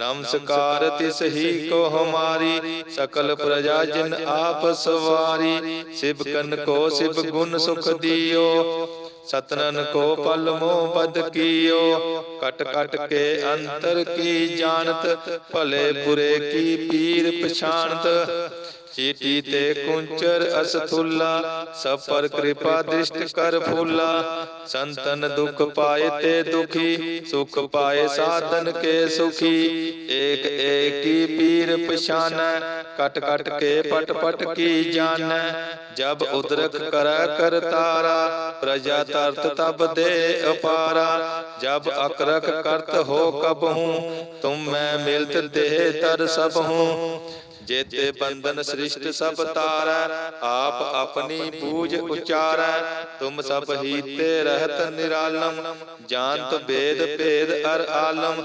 ਨਮਸਕਾਰ ਤਿਸ ਹੀ ਕੋ ਹਮਾਰੀ ਸਕਲ ਪ੍ਰਜਾ ਜਿਨ ਆਪ ਸਵਾਰੀ। ਸਿਵ ਕਨ ਕੋ ਸਿਵ ਗੁਣ ਸੁਖ ਦਿਓ। ਸਤਨਨ ਕੋ ਪਲ ਮੋ ਬਦ ਕੀਓ। ਕਟ ਕਟ ਕੇ ਅੰਤਰ ਕੀ ਜਾਣਤ, ਭਲੇ ਬੁਰੇ ਕੀ ਪੀਰ ਪਛਾਨਤ ਚੀਟੀ ਤੇ ਕੁੰਚਰ ਅਸਥੁੱਲਾ ਸਭ ਪਰ ਕਿਰਪਾ ਦ੍ਰਿਸ਼ਟ ਕਰ ਫੂਲਾ। ਸੰਤਨ ਦੁਖ ਪਾਏ ਤੇ ਦੁਖੀ, ਸੁਖ ਪਾਏ ਸਾਧਨ ਕੇ ਸੁਖੀ। ਏਕ ਏਕੀ ਪੀਰ ਪਛਾਨੈ ਕਟ ਕਟ ਕੇ ਪਟ ਪਟ ਕੀ ਜਾਣੈ? ਜਬ ਉਦਰਕ ਕਰੈ ਕਰਤਾਰਾ ਪ੍ਰਜਾ ਤਰਤ ਤਬ ਦੇ ਅਪਾਰਾ। ਜਬ ਅਕਰਕ ਕਰਤ ਹੋ ਕਬਹੂ ਤੁਮ ਮੈਂ ਮਿਲਤ ਦੇਹ ਤਰ ਸਭ ਹੂੰ। ਜੇਤੇ ਬੰਧਨ ਸ੍ਰਿਸ਼ਟ ਸਭ ਤਾਰੈ, ਆਪ ਆਪਣੀ ਪੂਜ ਉਚਾਰੈ। ਤੁਮ ਸਭ ਹੀ ਤੇ ਰਹਿਤ ਨਿਰਾਲਮ, ਜਾਣਤ ਵੇਦ ਭੇਦ ਅਰ ਆਲਮ।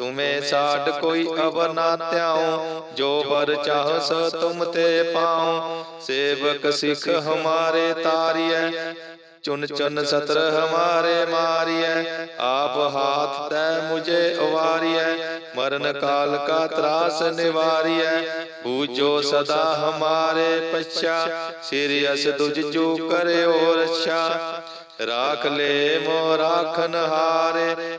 ਤੁਮੇ ਸਾਡ ਕੋਈ ਅਵਰ ਨਾ ਧਿਆਉ ਜੋ ਬਰ ਚਾਹ ਸੋ ਤੁਮ ਤੇ ਪਾਉ। ਸੇਵਕ ਸਿੱਖ ਹਮਾਰੇ ਤਾਰੀਐ। ਚੁਨ ਚੁਨ ਸਤਰ ਹਮਾਰੇ ਮਾਰੀਐ। ਆਪ ਹਾਥ ਤੈ ਮੁਝੇ ਉਵਾਰੀਐ ਮਰਨ ਕਾਲ ਕਾ ਤਰਾਸ ਨਿਵਾਰੀਐ। ਪੂਜੋ ਸਦਾ ਹਮਾਰੇ ਪਛਾ। ਸਿਰ ਅਸ ਤੁਜ ਜੋ ਕਰਿਓ ਰੱਛਾ। ਰਾਖ ਲੈ ਮੋ ਰਾਖਨ ਹਾਰੇ।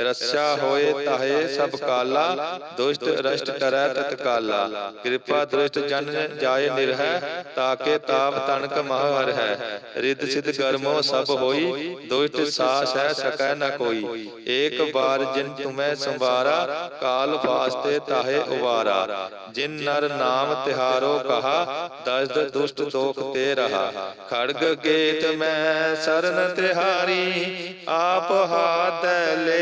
ਰਸਿਆ ਹੋਏ ਤਾਹੇ ਸਭ ਕਾਲਾ ਦੁਸ਼ਟ ਰਸ਼ਟ ਕਰੈ ਤਤਕਾਲਾ। ਕਿਰਪਾ ਦ੍ਰਿਸ਼ਟ ਜਨ ਜਾਏ ਨਿਰਹਿ ਤਾਕੇ ਤਾਪ ਤਨਕ ਮਹ ਹਰ। ਹੈ ਰਿੱਧ ਸਿਧ ਗਰਮੋ ਸਭ ਹੋਈ ਦੁਸ਼ਟ ਸਾਸ ਹੈ ਸਕੈ ਨ ਕੋਈ। ਏਕ ਬਾਰ ਜਿਨ ਤੁਮੈ ਸੰਵਾਰਾ ਕਾਲ ਫਾਸਤੇ ਤਾਹੇ ਉਵਾਰਾ। ਜਿਨ ਨਰ ਨਾਮ ਤਿਹਾਰੋ ਕਹਾ ਦਸਦ ਦੁਸ਼ਟ ਦੋਖ ਤੇ ਰਹਾ। ਖੜਗ ਗੇਤ ਮੈਂ ਸਰਨ ਤਿਹਾਰੀ ਆਪ ਹਾਥ ਲੈ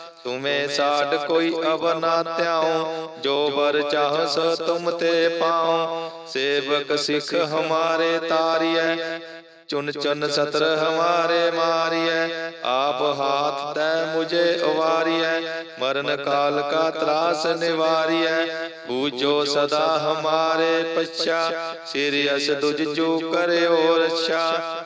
ਤੁਮੇ ਸਾਡ ਕੋਈ ਅਵ ਨਾ ਧਿਆਉ, ਜੋ ਬਰ ਚਾਹ ਤੁਮ ਤੇ ਪਾਉ। ਸੇਵਕ ਸਿੱਖ ਹਮਾਰੇ ਤਾਰੀਐ, ਚੁਨ ਚੁਨ ਸਤਰ ਹਮਾਰੇ ਮਾਰੀਐ। ਆਪ ਹਾਥ ਤੈ ਮੁਝੇ ਉਵਾਰੀਐ ਮਰਨ ਕਾਲ ਕਾ ਤਰਾਸ ਨਿਵਾਰੀਐ। ਬੂਝੋ ਸਦਾ ਹਮਾਰੇ ਪਛਾ, ਸਿਰ ਅਸ ਦੁਜ ਜੋ ਕਰਿਓ ਰੱਛਾ।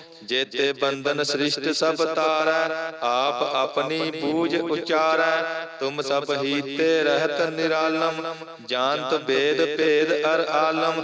ਜੇਤੇ ਬੰਧਨ ਸ੍ਰਿਸ਼ਟ ਸਭ ਤਾਰੈ ਆਪ ਆਪਣੀ ਪੂਜ ਉਚਾਰੈ। ਤੁਮ ਸਭ ਹੀਤੇ ਰਹਿਤ ਨਿਰਾਲਮ, ਜਾਣਤ ਵੇਦ ਭੇਦ ਅਰ ਆਲਮ।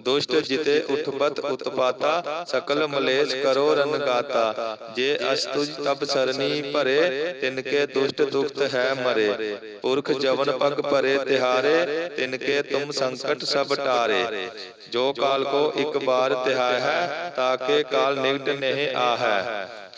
ਦੁਸ਼ਟ ਜਿਤੇ ਉਠਪਤ ਉਤਪਾਤਾ ਸਕਲ ਮਲੇਸ਼ ਕਰੋ ਰਨ ਗਾਤਾ ਜੇ ਅਸਤੁਜ ਤਬ ਸਰਨੀ ਭਰੇ ਤਿਨਕੇ ਦੁਸ਼ਟ ਦੁਖਤ ਹੈ ਮਰੇ। ਪੁਰਖ ਜਵਨ ਪਗ ਭਰੇ ਤਿਹਾਰੇ ਤਿਨਕੇ ਤੁਮ ਸੰਕਟ ਸਭ ਟਾਰੇ। ਜੋ ਕਾਲ ਕੋ ਇੱਕ ਬਾਰ ਤਿਹਾਇ ਹੈ ਤਾਕੇ ਕਾਲ ਨਿਗਟ ਨਹਿ ਆਹੈ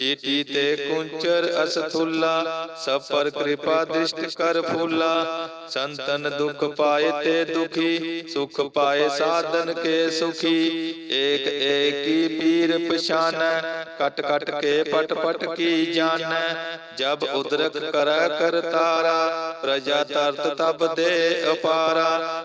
ਚੀਟੀ ਤੇ ਕੁੰਚਰ ਅਸਥੁੱਲਾ ਸਭ ਪਰ ਕਿਰਪਾ ਦ੍ਰਿਸ਼ਟ ਕਰ ਫੂਲਾ। ਸੰਤਨ ਦੁਖ ਪਾਏ ਤੇ ਦੁਖੀ ਸੁਖ ਪਾਏ ਸਾਧਨ ਕੇ ਸੁਖੀ। ਏਕ ਏਕੀ ਪੀਰ ਪਛਾਨੈ ਕਟ ਕਟ ਕੇ ਪਟ ਪਟ ਕੀ ਜਾਣੈ। ਜਬ ਉਦਰਕ ਕਰੈ ਕਰਤਾਰਾ ਪ੍ਰਜਾ ਤਰਤ ਤਬ ਦੇ ਅਪਾਰਾ।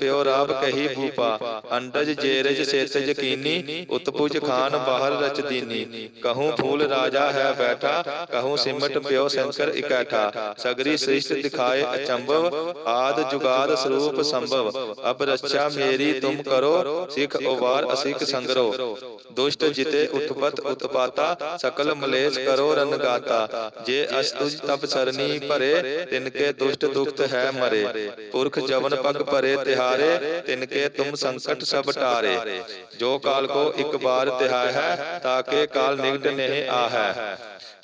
ਪਿਓ ਰਾਬ ਕਹੀ ਭੂਪਾ, ਅੰਡਜ ਜੇਰਜ ਸੇਤਜ ਕੀਨੀ ਉਤਪੁਜ ਖਾਨ ਬਾਹਰ ਰਚ ਦੀਨੀ ਕਹੂੰ ਫੂਲ ਰਾਜਾ ਹੈ ਬੈਠਾ, ਕਹੂੰ ਸਿਮਟ ਪਿਓ ਸ਼ੰਕਰ ਇਕੈਠਾ। ਸਗਰੀ ਸ੍ਰਿਸ਼ਟ ਦਿਖਾਏ ਅਚੰਭਵ, ਆਦ ਜੁਗਾਦ ਸਰੂਪ ਸੰਭਵ। ਅਬ ਰੱਛਾ ਮੇਰੀ ਤੁਮ ਕਰੋ, ਸਿਖ ਉਵਾਰ ਅਸਿਖ ਸੰਗਰੋ। ਦੁਸ਼ਟ ਜਿਤੇ ਉਤਪਤ ਉਤਪਾਤਾ, ਸਕਲ ਮਲੇਸ਼ ਕਰੋ ਰਨਗਾਤਾ ਜੇ ਅਸਤੁਜ ਤਪ ਸਰਨੀ ਭਰੇ, ਤਿਨਕੇ ਦੁਸ਼ਟ ਦੁਖਤ ਹੈ ਮਰੇ। ਪੁਰਖ ਜਵਨ ਪਗ ਭਰੇ ਤਿਹਾਰੇ ਤਿਨਕੇ ਤੁਮ ਸੰਕਟ ਸਭ ਟਾਰੇ। ਜੋ ਕਾਲ ਕੋ ਇੱਕ ਬਾਰ ਤਿਹਾਇ ਹੈ ਤਾਕੇ ਕਾਲ ਨਿਗਟ ਨਹੀਂ ਆਹੈ।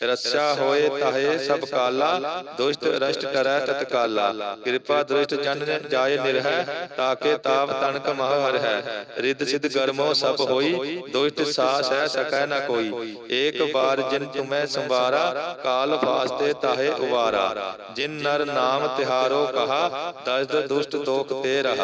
ਰੱਛਾ ਹੋਏ ਤਾਹੇ ਸਭ ਕਾਲਾ, ਦੁਸ਼ਟ ਰਸ਼ਟ ਕਰੈ ਤਤਕਾਲਾ ਕਿਰਪਾ ਦ੍ਰਿਸ਼ਟ ਜਨ ਜਾਏ ਨਿਰਹਿ ਤਾਕੇ ਤਾਪ ਤਣਕ ਮਹ ਹਰ ਹੈ ਰਿੱਧ ਸਿਧ ਗਰਮੋ ਸਭ ਹੋਈ, ਦੁਸ਼ਟ ਸਾਸ ਹੈ ਸਕੈ ਨਾ ਕੋਈ। ਏਕ ਬਾਰ ਜਿਨ ਤੁਮੈ ਸੰਵਾਰਾ, ਕਾਲ ਫਾਸਤੇ ਤਾਹੇ ਉਵਾਰਾ। ਜਿਨ ਨਰ ਨਾਮ ਤਿਹਾਰੋ ਕਹਾ, ਦਸਦ ਦੁਸ਼ਟ ਦੋਖ ਤੇ ਰਹਾ।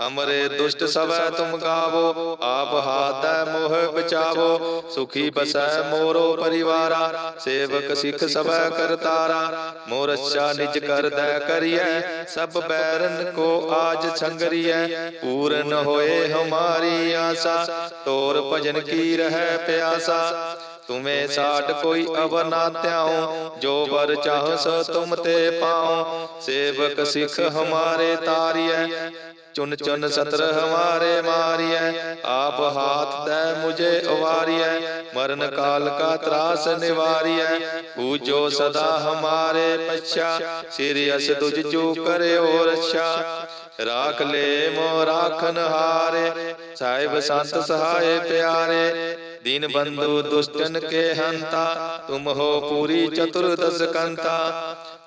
ਹਮਰੇ ਦੁਸ਼ਟ ਸਵੈ ਤੁਮ ਗਾਵੋ ਆਪ ਹਾਥੈ ਮੋਹ ਬਚਾਵੋ ਸੁਖੀ ਬਸੈ ਮੋਰੋ ਪਰਿਵਾਰਾ ਸੇਵਕ ਸਿੱਖ ਸਵੈ ਕਰਤਾਰਾ ਮੋਰ ਅੱਛਾ ਨਿਜ ਕਰਦੈ ਕਰੀਐ ਸਭ ਬੈਰਨ ਕੋ ਆਜ ਸੰਗਰੀਐ ਪੂਰਨ ਹੋਏ ਹਮਾਰੀ ਆਸਾ ਤੋਰ ਭਜਨ ਕੀ ਰਹਿ ਪਿਆਸਾ ਤੁਮੇ ਸਾਡ ਕੋਈ ਅਵਰ ਨਾ ਧਿਆਉ ਜੋ ਵਰ ਚਾਹ ਸੋ ਤੁਮ ਤੇ ਪਾਉ ਸੇਵਕ ਸਿੱਖ ਹਮਾਰੇ ਤਾਰੀਐ ਚੁਨ ਚੁਨ ਸਤਰ ਹਮਾਰੇ ਮਾਰੀਐ ਆਪ ਹਾਥ ਦੈ ਮੁਝੇ ਉਵਾਰੀਐ ਮਰਨ ਕਾਲ ਕਾ ਤਰਾਸ ਨਿਵਾਰੀਐ ਪੂਜੋ ਸਦਾ ਹਮਾਰੇ ਪਛਾ ਸਿਰ ਅਸ ਤੁਝ ਜੋ ਕਰਿਓ ਰਛਾ ਰਾਖ ਲੈ ਮੋ ਰਾਖਨ ਹਾਰੇ ਸਾਹਿਬ ਸੰਤ ਸਹਾਏ ਪਿਆਰੇ ਦੀਨ ਬੰਧੂ ਦੁਸ਼ਟਨ ਕੇ ਹੰਤਾ ਤੁਮ ਹੋ ਪੂਰੀ ਚਤੁਰਦਸ ਕੰਤਾ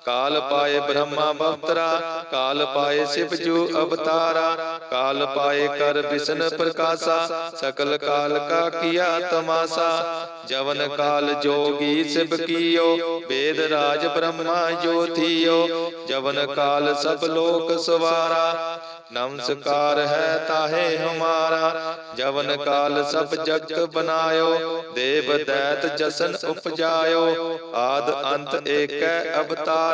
ਕਾਲ ਪਾਏ ਬ੍ਰਹਮਾ ਬਵਤਰਾ ਕਾਲ ਪਾਏ ਸਿਵ ਜੂ ਅਵਤਾਰਾ, ਕਾਲ ਪਾਏ ਕਰ ਬਿਸ਼ਨ ਪ੍ਰਕਾਸ਼ਾ, ਸਕਲ ਕਾਲ ਕਾ ਕੀਆ ਤਮਾਸਾ। ਜਵਨ ਕਾਲ ਜੋਗੀ ਸਿਵ ਕੀਓ, ਵੇਦ ਰਾਜ ਬ੍ਰਹਮਾ ਜੋਤੀਓ ਜਵਨ ਕਾਲ ਸਭ ਲੋਕ ਸਵਾਰਾ, ਨਮਸਕਾਰ ਹੈ ਤਾਹੇ ਹਮਾਰਾ। ਜਵਨ ਕਾਲ ਸਭ ਜਗਤ ਬਨਾਇਓ, ਦੇਵ ਦੈਤ ਜਸਨ ਉਪਜਾਇਓ। ਆਦ ਅੰਤ ਏਕੈ ਅਵਤਾਰ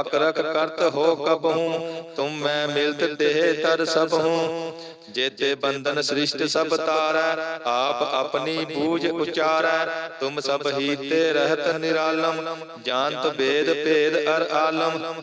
ਅਕਰਕ ਕਰਤ ਹੋ ਕਬਹੂ ਤੁਮ ਮੈਂ ਮਿਲਤ ਤੇ ਤਰ ਸਭ ਹੂੰ। ਜੇਤੇ ਬੰਧਨ ਸ੍ਰਿਸ਼ਟ ਸਭ ਤਾਰੈ, ਆਪ ਆਪਣੀ ਬੂਝ ਉਚਾਰੈ। ਤੁਮ ਸਭ ਹੀ ਤੇ ਰਹਿਤ ਨਿਰਾਲਮ, ਜਾਣਤ ਵੇਦ ਭੇਦ ਅਰ ਆਲਮ।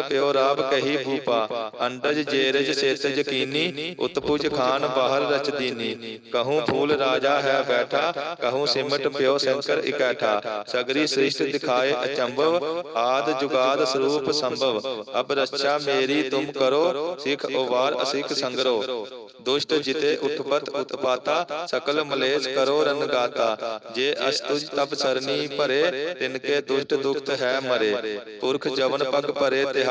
ਪਿਓ ਰਾਬ ਕਹੀ ਭੂਪਾ, ਅੰਡਜ ਜੇਰਜ ਸੇਤ ਯਕੀਨੀ, ਉਤਪੁਜ ਖਾਨ ਬਾਹਰ ਰਚਦੀਨੀ ਕਹੂੰ ਫੂਲ ਰਾਜਾ ਹੈ ਬੈਠਾ, ਕਹੂੰ ਸਿਮਟ ਪਿਓ ਸ਼ੰਕਰ ਇਕੈਠਾ। ਸਗਰੀ ਸ੍ਰਿਸ਼ਟ ਦਿਖਾਏ ਅਚੰਭਵ, ਆਦ ਜੁਗਾਦ ਸਰੂਪ ਸੰਭਵ। ਅਬ ਰੱਛਾ ਮੇਰੀ ਤੁਮ ਕਰੋ, ਸਿਖ ਉਵਾਰ ਅਸਿਖ ਸੰਗਰੋ। ਦੁਸ਼ਟ ਜਿਤੇ ਉਤਪਤ ਉਤਪਾਤਾ, ਸਕਲ ਮਲੇਸ਼ ਕਰੋ ਰਨ ਗਾਤਾ ਜੇ ਅਸਤੁਜ ਤਪ ਸਰਨੀ ਭਰੇ ਤਿਨਕੇ ਦੁਸ਼ਟ ਦੁਖਤ ਹੈ ਮਰੇ। ਪੁਰਖ ਜਵਨ ਪਗ ਭਰੇ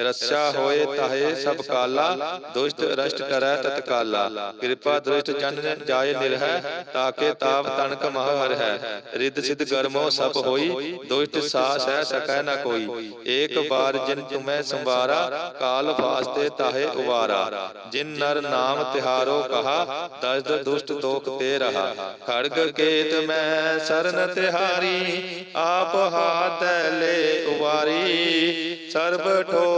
ਰੱਛਾ ਹੋਏ ਤਾਹੇ ਸਭ ਕਾਲਾ, ਦੁਸ਼ਟ ਰਸ਼ਟ ਕਰੈ ਤਤਕਾਲਾ ਕਿਰਪਾ ਦ੍ਰਿਸ਼ਟ ਜਨ ਜਾਏ ਨਿਰਹਿ ਤਾਕੇ ਤਾਪ ਤਨਕ ਮਹ ਹਰ ਹੈ। ਰਿੱਧ ਸਿਧ ਗਰਮੋ ਸਭ ਹੋਈ, ਦੁਸ਼ਟ ਸਾਸ ਹੈ ਸਕੈ ਨ ਕੋਈ। ਏਕ ਬਾਰ ਜਿਨ ਤੁਮੈ ਸੰਵਾਰਾ, ਕਾਲ ਫਾਸਤੇ ਤਾਹੇ ਉਵਾਰਾ। ਜਿਨ ਨਰ ਨਾਮ ਤਿਹਾਰੋ ਕਹਾ, ਦਸਦ ਦੁਸ਼ਟ ਦੋਖ ਤੇ ਰਹਾ। ਖੜਗ ਕੇਤ ਮੈਂ ਸਰਨ ਤਿਹਾਰੀ, ਆਪ ਹਾਥ ਲੈ ਉਵਾਰੀ। ਸਰਬ